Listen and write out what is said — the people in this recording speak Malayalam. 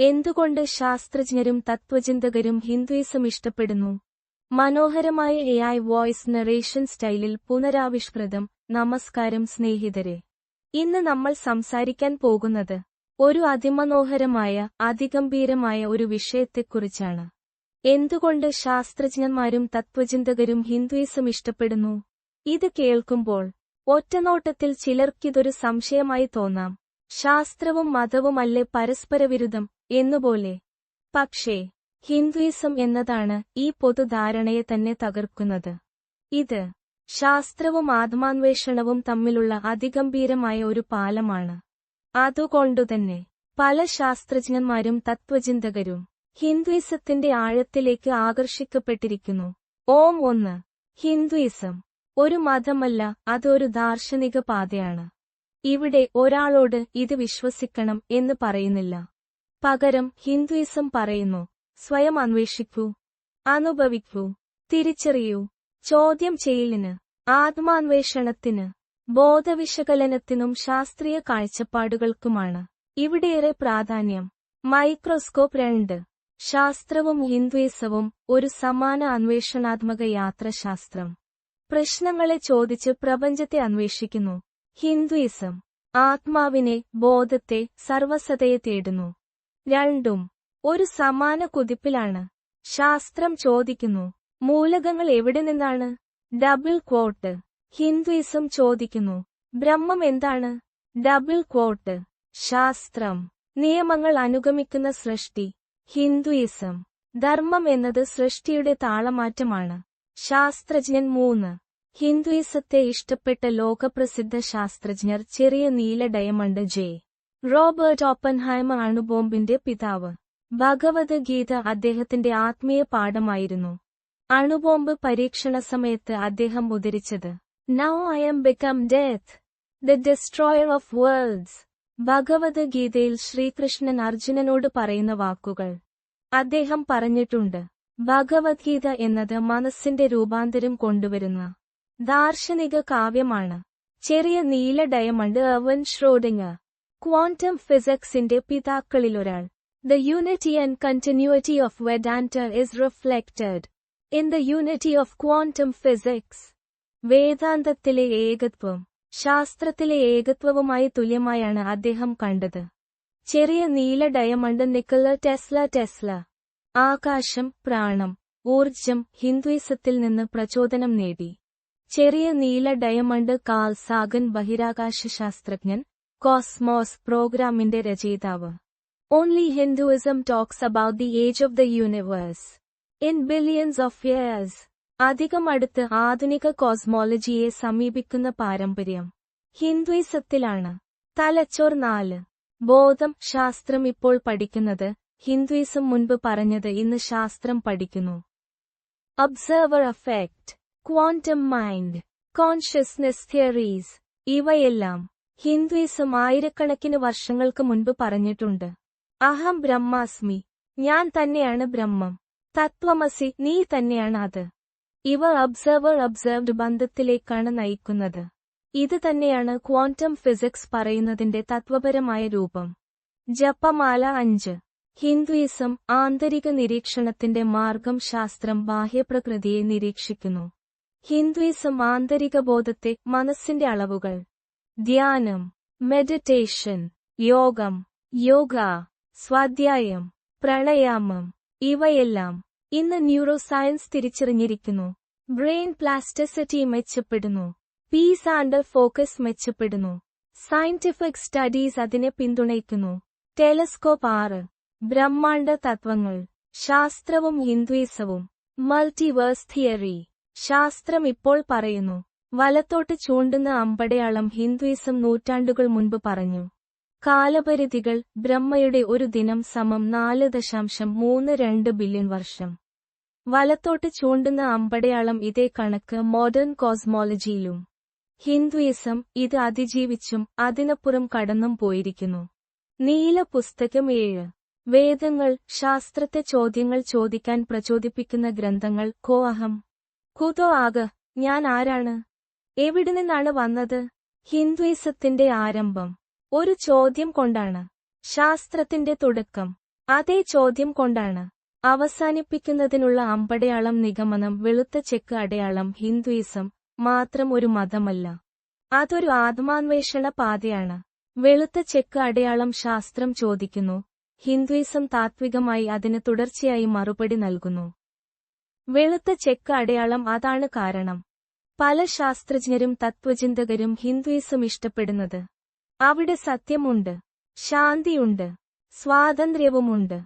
എന്തുകൊണ്ട് ശാസ്ത്രജ്ഞരും തത്വചിന്തകരും ഹിന്ദുയിസം ഇഷ്ടപ്പെടുന്നു? മനോഹരമായ എ ഐ വോയിസ് നറേഷൻ സ്റ്റൈലിൽ പുനരാവിഷ്കൃതം. നമസ്കാരം സ്നേഹിതരെ. ഇന്ന് നമ്മൾ സംസാരിക്കാൻ പോകുന്നത് ഒരു അതിമനോഹരമായ അതിഗംഭീരമായ ഒരു വിഷയത്തെക്കുറിച്ചാണ്. എന്തുകൊണ്ട് ശാസ്ത്രജ്ഞന്മാരും തത്വചിന്തകരും ഹിന്ദുയിസം ഇഷ്ടപ്പെടുന്നു? ഇത് കേൾക്കുമ്പോൾ ഒറ്റനോട്ടത്തിൽ ചിലർക്കിതൊരു സംശയമായി തോന്നാം. ശാസ്ത്രവും മതവുമല്ലേ പരസ്പരവിരുദ്ധം എന്നുപോലെ. പക്ഷേ ഹിന്ദുയിസം എന്നതാണ് ഈ പൊതുധാരണയെ തന്നെ തകർക്കുന്നത്. ഇത് ശാസ്ത്രവും ആത്മാന്വേഷണവും തമ്മിലുള്ള അതിഗംഭീരമായ ഒരു പാലമാണ്. അതുകൊണ്ടുതന്നെ പല ശാസ്ത്രജ്ഞന്മാരും തത്വചിന്തകരും ഹിന്ദുയിസത്തിന്റെ ആഴത്തിലേക്ക് ആകർഷിക്കപ്പെട്ടിരിക്കുന്നു. ഓം ഒന്ന് ഹിന്ദുയിസം ഒരു മതമല്ല അതൊരു ദാർശനിക പാതയാണ്. ഇവിടെ ഒരാളോട് ഇത് വിശ്വസിക്കണം എന്ന് പറയുന്നില്ല. പകരം ഹിന്ദുയിസം പറയുന്നു സ്വയം അന്വേഷിക്കൂ അനുഭവിക്കൂ തിരിച്ചറിയൂ. ചോദ്യം ചെയ്യലിന് ആത്മാന്വേഷണത്തിന് ബോധവിശകലനത്തിനും ശാസ്ത്രീയ കാഴ്ചപ്പാടുകൾക്കുമാണ്. ഇവിടെയേറെ പ്രാധാന്യം. മൈക്രോസ്കോപ്പ് രണ്ട്. ശാസ്ത്രവും ഹിന്ദുയിസവും ഒരു സമാന അന്വേഷണാത്മക യാത്രശാസ്ത്രം. പ്രശ്നങ്ങളെ ചോദിച്ച് പ്രപഞ്ചത്തെ അന്വേഷിക്കുന്നു. ഹിന്ദുയിസം ആത്മാവിനെ ബോധത്തെ സർവസതയെ തേടുന്നു. രണ്ടും ഒരു സമാന കുതിപ്പിലാണ്. ശാസ്ത്രം ചോദിക്കുന്നു മൂലകങ്ങൾ എവിടെ നിന്നാണ്? ഡബിൾ ക്വോട്ട് ഹിന്ദുയിസം ചോദിക്കുന്നു ബ്രഹ്മം എന്താണ്? ഡബിൾ ക്വോട്ട് ശാസ്ത്രം നിയമങ്ങൾ അനുഗമിക്കുന്ന സൃഷ്ടി ഹിന്ദുയിസം ധർമ്മം എന്നത് സൃഷ്ടിയുടെ താളമാറ്റമാണ്. ശാസ്ത്രജ്ഞൻ മൂന്ന് ഹിന്ദുയിസത്തെ ഇഷ്ടപ്പെട്ട ലോകപ്രസിദ്ധ ശാസ്ത്രജ്ഞർ ചെറിയ നീല ഡയമണ്ട് ജെ. റോബർട്ട് ഓപ്പൻഹൈമ അണുബോംബിന്റെ പിതാവ്. ഭഗവദ്ഗീത അദ്ദേഹത്തിന്റെ ആത്മീയ പാഠമായിരുന്നു. അണുബോംബ് പരീക്ഷണ സമയത്ത് അദ്ദേഹം ഉദ്ധരിച്ചത് now I am become death the destroyer of worlds ഭഗവദ്ഗീതയിൽ Sreekrishnan അർജുനനോട് പറയുന്ന വാക്കുകൾ. അദ്ദേഹം പറഞ്ഞിട്ടുണ്ട് ഭഗവദ്ഗീത എന്നത് മനസ്സിന്റെ രൂപാന്തരം കൊണ്ടുവരുന്ന ദാർശനിക കാവ്യമാണ്. ചെറിയ നീല ഡയമണ്ട് അവൻ ഷ്രോഡിങ് ക്വാണ്ടം ഫിസിക്സിന്റെ പിതാക്കളിലൊരാൾ. The unity and continuity of Vedanta is reflected in the unity of quantum physics വേദാന്തത്തിലെ ഏകത്വം ശാസ്ത്രത്തിലെ ഏകത്വവുമായി തുല്യമായാണ് അദ്ദേഹം കണ്ടത്. ചെറിയ നീല ഡയമണ്ട് നിക്കല ടെസ്ല ടെസ്ല. ആകാശം പ്രാണം ഊർജം ഹിന്ദുയിസത്തിൽ നിന്ന് പ്രചോദനം നേടി. ചെറിയ നീല ഡയമണ്ട് കാൾ സാഗൻ ബഹിരാകാശ ശാസ്ത്രജ്ഞൻ കോസ്മോസ് പ്രോഗ്രാമിന്റെ രചയിതാവ്. Only Hinduism talks about the age of the universe in billions of years. അധികം അടുത്ത് ആധുനിക കോസ്മോളജിയെ സമീപിക്കുന്ന പാരമ്പര്യം. ഹിന്ദുയിസത്തിലാണ്. തലച്ചോർ നാല്. ബോധം ശാസ്ത്രം ഇപ്പോൾ പഠിക്കുന്നത് ഹിന്ദുയിസം മുൻപ് പറഞ്ഞത് ഇന്ന് ശാസ്ത്രം പഠിക്കുന്നു. Observer effect quantum mind consciousness theories ഇവയെല്ലാം ഹിന്ദുയിസം ആയിരക്കണക്കിന് വർഷങ്ങൾക്ക് മുൻപ് പറഞ്ഞിട്ടുണ്ട്. അഹം ബ്രഹ്മാസ്മി ഞാൻ തന്നെയാണ് ബ്രഹ്മം തത്വമസി നീ തന്നെയാണ് അത്. ഇവ അബ്സർവർ അബ്സർവ്ഡ് ബന്ധത്തിലേക്കാണ് നയിക്കുന്നത്. ഇത് തന്നെയാണ് ക്വാണ്ടം ഫിസിക്സ് പറയുന്നതിന്റെ തത്വപരമായ രൂപം. ജപ്പമാല അഞ്ച്. ഹിന്ദുയിസം ആന്തരിക നിരീക്ഷണത്തിന്റെ മാർഗം ശാസ്ത്രം ബാഹ്യപ്രകൃതിയെ നിരീക്ഷിക്കുന്നു. ഹിന്ദുയിസം ആന്തരിക ബോധത്തെ മനസ്സിന്റെ അളവുകൾ. ധ്യാനം മെഡിറ്റേഷൻ യോഗം യോഗ സ്വാധ്യായം പ്രണയാമം ഇവയെല്ലാം ഇന്ന് ന്യൂറോ സയൻസ് തിരിച്ചറിഞ്ഞിരിക്കുന്നു. ബ്രെയിൻ പ്ലാസ്റ്റിസിറ്റി മെച്ചപ്പെടുന്നു. പീസ് ആൻഡ് ഫോക്കസ് മെച്ചപ്പെടുന്നു. സയന്റിഫിക് സ്റ്റഡീസ് അതിനെ പിന്തുണയ്ക്കുന്നു. ടെലസ്കോപ്പ് ആറ്. ബ്രഹ്മാണ്ഡ തത്വങ്ങൾ ശാസ്ത്രവും ഹിന്ദുയിസവും മൾട്ടിവേഴ്സ് തിയറി. ശാസ്ത്രം ഇപ്പോൾ പറയുന്നു. വലത്തോട്ട് ചൂണ്ടുന്ന അമ്പടയാളം ഹിന്ദുയിസം നൂറ്റാണ്ടുകൾ മുൻപ് പറഞ്ഞു. കാലപരിധികൾ ബ്രഹ്മയുടെ ഒരു ദിനം സമം നാല് ദശാംശം മൂന്ന് രണ്ട് ബില്യൺ വർഷം. വലത്തോട്ട് ചൂണ്ടുന്ന അമ്പടയാളം ഇതേ കണക്ക് മോഡേൺ കോസ്മോളജിയിലും ഹിന്ദുയിസം ഇത് അതിജീവിച്ചും അതിനപ്പുറം കടന്നും പോയിരിക്കുന്നു. നീല പുസ്തകം ഏഴ്. വേദങ്ങൾ ശാസ്ത്രത്തെ ചോദ്യങ്ങൾ ചോദിക്കാൻ പ്രചോദിപ്പിക്കുന്ന ഗ്രന്ഥങ്ങൾ കോ അഹം. കുതോ ആക ഞാൻ ആരാണ്? എവിടെ നിന്നാണ് വന്നത്? ഹിന്ദുയിസത്തിന്റെ ആരംഭം. ഒരു ചോദ്യം കൊണ്ടാണ്. ശാസ്ത്രത്തിന്റെ തുടക്കം. അതേ ചോദ്യം കൊണ്ടാണ്. അവസാനിപ്പിക്കുന്നതിനുള്ള അമ്പടയാളം നിഗമനം വെളുത്ത ചെക്ക് അടയാളം ഹിന്ദുയിസം മാത്രം ഒരു മതമല്ല. അതൊരു ആത്മാന്വേഷണ പാതയാണ്. വെളുത്ത ചെക്ക് അടയാളം ശാസ്ത്രം ചോദിക്കുന്നു. ഹിന്ദുയിസം താത്വികമായി അതിന് തുടർച്ചയായി മറുപടി നൽകുന്നു. വെളുത്ത ചെക്ക് അടയാളം അതാണ് കാരണം. പല ശാസ്ത്രജ്ഞരും തത്വചിന്തകരും ഹിന്ദുയിസം ഇഷ്ടപ്പെടുന്നത്. അവിടെ സത്യമുണ്ട്. ശാന്തിയുണ്ട്. സ്വാതന്ത്ര്യവുമുണ്ട്.